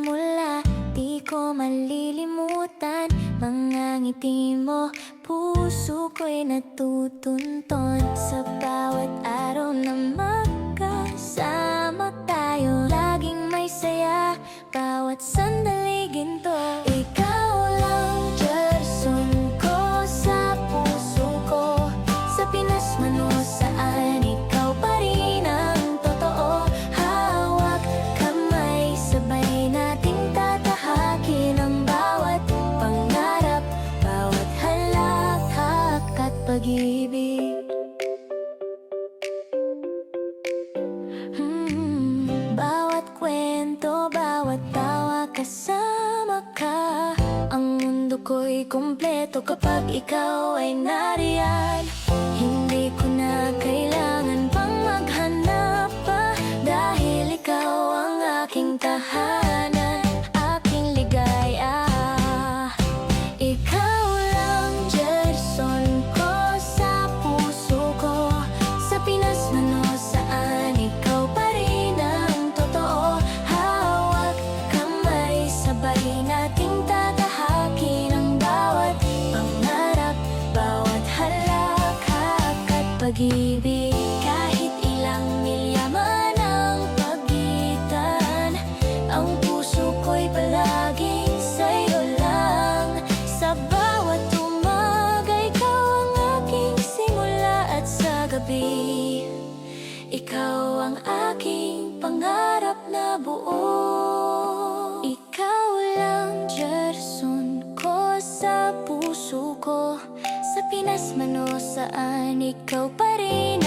simula Di ko malilimutan. Mga ngiti mo Puso ko'y natutunton Sa bawat pag-ibig. Hmm, Bawat kwento, bawat tawa kasama ka. Ang mundo ko'y kumpleto kapag ikaw ay nariyan. Hindi ko na kailangan pang maghanap pa Dahil ikaw ang aking tahanan pag-ibig Kahit ilang milya man ang pagitan Ang puso ko'y palaging sa'yo lang. Sa bawat umaga, ikaw simula At sa ikaw ang aking pangarap na buo puso ko. Sa Pinas man o saan, ikaw pa rin